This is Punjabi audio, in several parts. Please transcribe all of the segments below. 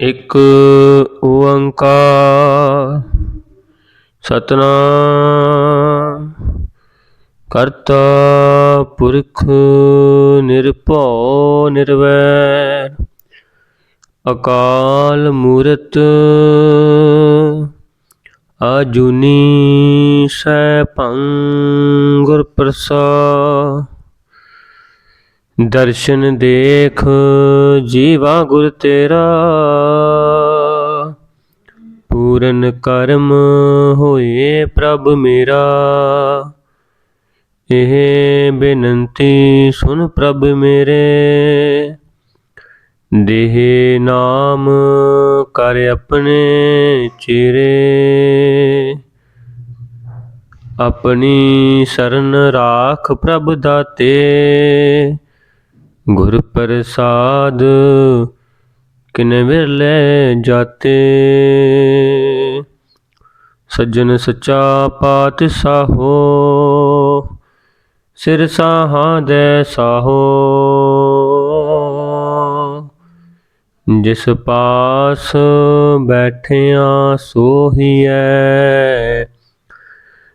ਇੱਕ ਓੰਕਾਰ ਸਤਨਾਮ, ਕਰਤਾ ਪੁਰਖ ਨਿਰਭਉ ਨਿਰਵੈਰ, ਅਕਾਲ ਮੂਰਤ ਆਜੂਨੀ ਸੈਭੰ ਗੁਰ ਪ੍ਰਸਾਦ, ਦਰਸ਼ਨ ਦੇਖ ਜੀਵਾ ਗੁਰ ਤੇਰਾ। ਪੂਰਨ ਕਰਮ ਹੋਏ ਪ੍ਰਭ ਮੇਰਾ। ਇਹ ਬੇਨੰਤੀ ਸੁਨ ਪ੍ਰਭ ਮੇਰੇ। ਦੇਹ ਨਾਮ ਕਰ ਆਪਣੇ ਚਿਰੇ ਆਪਣੀ ਸਰਨ ਰਾਖ ਪ੍ਰਭ ਦਾਤੇ। ਗੁਰ ਪ੍ਰਸਾਦ ਕਿਨ ਵਿਰਲੇ ਜਾਤੇ? ਸੱਜਣ ਸੱਚਾ ਪਾਤ ਸਾਹੋ, ਸਿਰ ਸਾਹਾਂ ਦੇ ਸਾਹੋ। ਜਿਸ ਪਾਸ ਬੈਠਿਆ ਸੋਹੀਐ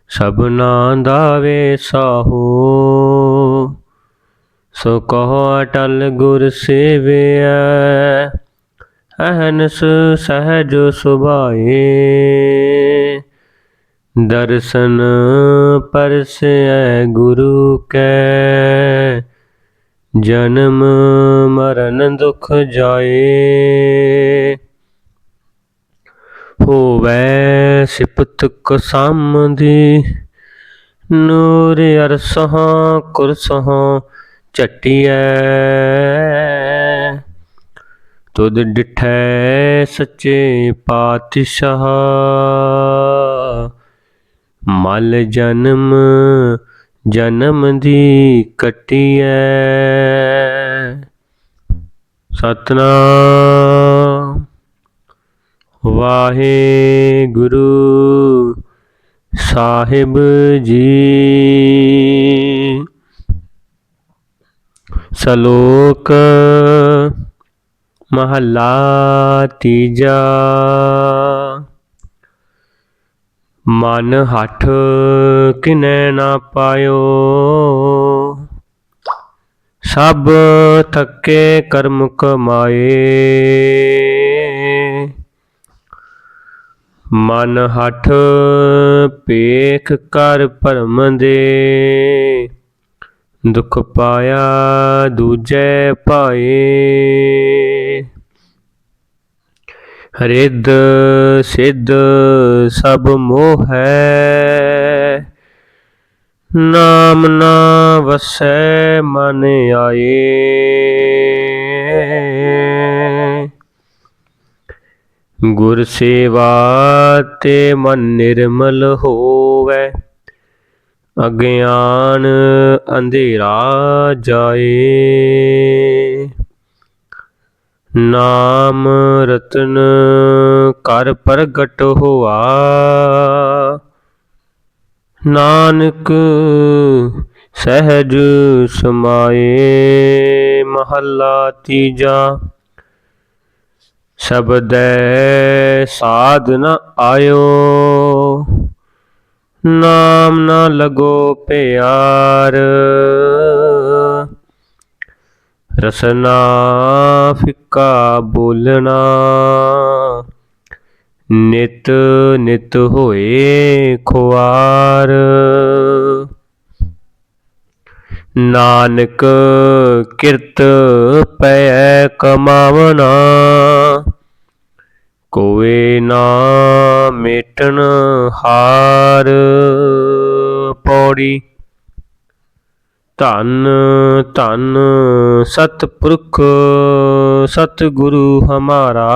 ਸਭਨਾ ਦਾ ਵੇ ਸਾਹੋ। ਸੋ ਕਹੋ ਅਟਲ ਗੁਰ ਸੇਵਿਆ ਅਹਨਸ ਸਹਜ ਸੁਭਾਏ। ਦਰਸ਼ਨ ਪਰਸੈ ਗੁਰੂ ਕੈ। ਜਨਮ ਮਰਨ ਦੁਖ ਜਾਏ। ਹੋਵੈ ਸਿਪਤ ਕਸਮਦੀ ਨੂਰ ਅਰਸਹਾਂ ਕੁਰਸਹਾਂ ਚਟਿਐ ਤੁਧ ਡਿਠੈ ਸੱਚੇ ਪਾਤਸ਼ਾਹ। ਮਲ ਜਨਮ ਜਨਮ ਦੀ ਕਟਿਐ। ਸਤਨਾਮ। ਵਾਹਿਗੁਰੂ ਸਾਹਿਬ ਜੀ। ਸ਼ਲੋਕ ਮਹੱਲਾ ਤੀਜਾ ਮਨ ਹੱਠ ਕਿਨੈ ਨਾ ਪਾਇਓ। ਸਭ ਥੱਕੇ ਕਰਮ ਕਮਾਏ। ਮਨ ਹੱਠ ਪੇਖ ਕਰ ਭਰਮ ਦੇ। ਦੁਖ ਪਾਇਆ ਦੂਜੇ ਪਾਏ ਰਿੱਧ ਸਿੱਧ ਸਭ ਮੋਹ ਹੈ। ਨਾਮ ਨਾ ਵਸੈ ਮਨ ਆਏ। ਗੁਰ ਸੇਵਾ ਤੇ ਮਨ ਨਿਰਮਲ ਹੋਵੇ। ਅਗਿਆਨ ਅੰਧੇਰਾ ਜਾਏ। ਨਾਮ ਰਤਨ ਕਰ ਪ੍ਰਗਟ ਹੋਆ। ਨਾਨਕ ਸਹਿਜ ਸਮਾਏ ਮਹੱਲਾ ਤੀਜਾ। ਸ਼ਬਦੈ ਸਾਧ ਨ ਆਇਓ। ਨਾਮ ਨਾ ਲਗੋ ਪਿਆਰ। ਰਸਨਾ ਫਿੱਕਾ ਬੋਲਣਾ। ਨਿਤ ਨਿਤ ਹੋਏ ਖੁਆਰ। ਨਾਨਕ ਕਿਰਤ ਪੈ ਕਮਾਵਣਾ। ਕੋਏ ਨਾ ਮੇਟਣ ਹਾਰ। ਪੌੜੀ ਧੰਨ ਧੰਨ ਸਤਿਪੁਰਖ ਸਤਿਗੁਰੂ ਹਮਾਰਾ।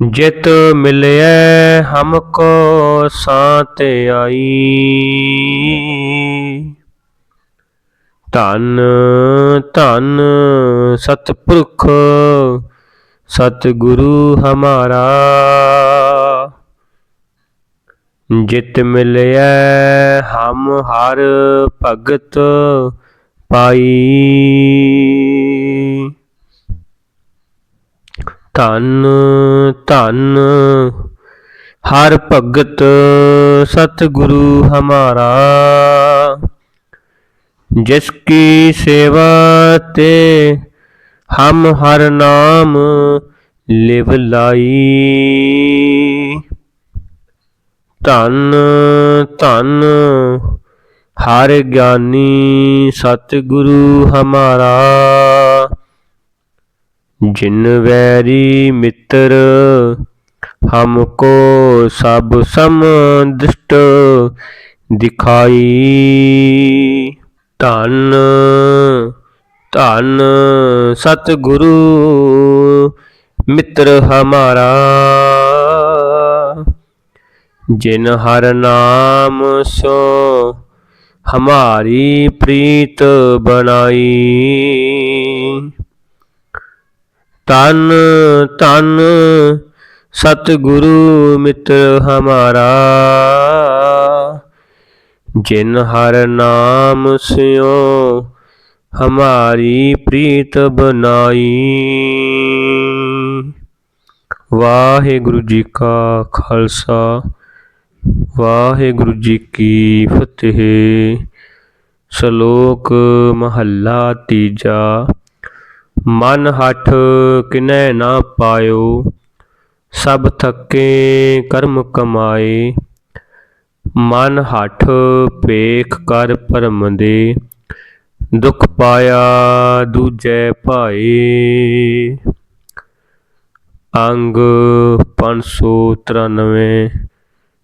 ਜਿਤ ਮਿਲਿਐ ਹਮਕੋ ਸਾਤ ਆਈ। ਧੰਨ ਧੰਨ ਸਤਪੁਰਖ ਸਤਿਗੁਰੂ ਹਮਾਰਾ। ਜਿਤ ਮਿਲਿਐ ਹਮ ਹਰ ਭਗਤ ਪਾਈ ਧਨ ਧਨ ਹਰ ਭਗਤ ਸਤਿਗੁਰੂ ਹਮਾਰਾ। ਜਿਸ ਕੀ ਸੇਵਾ ਤੇ ਹਮ ਹਰ ਨਾਮ ਲਿਵ ਲਾਈ। ਧੰਨ ਧੰਨ। ਹਰ ਗਿਆਨੀ ਸਤਿਗੁਰੂ ਹਮਾਰਾ। ਜਿਨ ਵੈਰੀ ਮਿੱਤਰ ਹਮਕੋ ਸਭ ਸਮ ਦ੍ਰਿਸ਼ਟ ਦਿਖਾਈ। ਧੰਨ ਧੰਨ ਸਤਿਗੁਰੂ ਮਿੱਤਰ ਹਮਾਰਾ। ਜਿਨ ਹਰ ਨਾਮ ਸੋ ਹਮਾਰੀ ਪ੍ਰੀਤ ਬਣਾਈ। ਤਨ ਤਨ ਸਤਿਗੁਰੂ ਮਿੱਤਰ ਹਮਾਰਾ। ਜਿਨ ਹਰ ਨਾਮ ਸਿਓ ਹਮਾਰੀ ਪ੍ਰੀਤ ਬਨਾਈ ਵਾਹਿਗੁਰੂ ਜੀ ਕਾ ਖਾਲਸਾ। ਵਾਹਿਗੁਰੂ ਜੀ ਕੀ ਫਤਿਹ। ਸ਼ਲੋਕ ਮਹੱਲਾ ਤੀਜਾ। ਮਨ ਹੱਠ ਕਿਨੈ ਨਾ ਪਾਇਓ, ਸਭ ਥੱਕੇ ਕਰਮ ਕਮਾਏ। ਮਨ ਹੱਠ ਪੇਖ ਕਰ ਭਰਮ ਦੇ, ਦੁਖ ਪਾਇਆ ਦੂਜੈ ਭਾਏ। ਅੰਗ 593